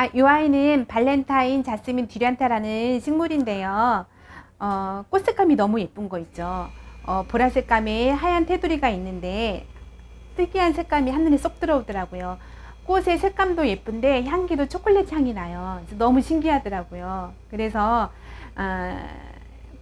아, 이 아이는 발렌타인 자스민 듀란타라는 식물인데요. 어, 꽃색감이 너무 예쁜 거 있죠. 어, 보라색감에 하얀 테두리가 있는데 특이한 색감이 한눈에 쏙 들어오더라고요. 꽃의 색감도 예쁜데 향기도 초콜릿 향이 나요. 너무 신기하더라고요. 그래서 아,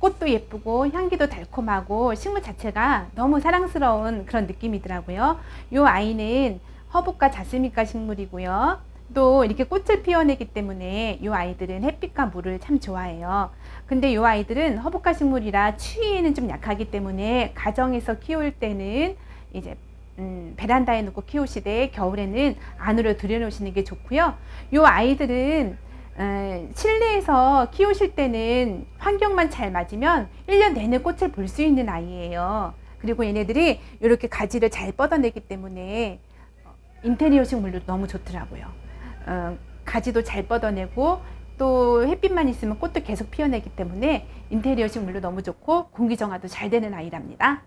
꽃도 예쁘고 향기도 달콤하고 식물 자체가 너무 사랑스러운 그런 느낌이더라고요. 이 아이는 허브과 자스민과 식물이고요. 또 이렇게 꽃을 피워내기 때문에 이 아이들은 햇빛과 물을 참 좋아해요. 근데 이 아이들은 허브과 식물이라 추위에는 좀 약하기 때문에 가정에서 키울 때는 이제 음, 베란다에 놓고 키우시되 겨울에는 안으로 들여놓으시는 게 좋고요. 이 아이들은 에, 실내에서 키우실 때는 환경만 잘 맞으면 1년 내내 꽃을 볼 수 있는 아이예요. 그리고 얘네들이 이렇게 가지를 잘 뻗어내기 때문에 어, 인테리어 식 물도 너무 좋더라고요. 어, 가지도 잘 뻗어내고 또 햇빛만 있으면 꽃도 계속 피어내기 때문에 인테리어 식물도 너무 좋고 공기 정화도 잘 되는 아이랍니다.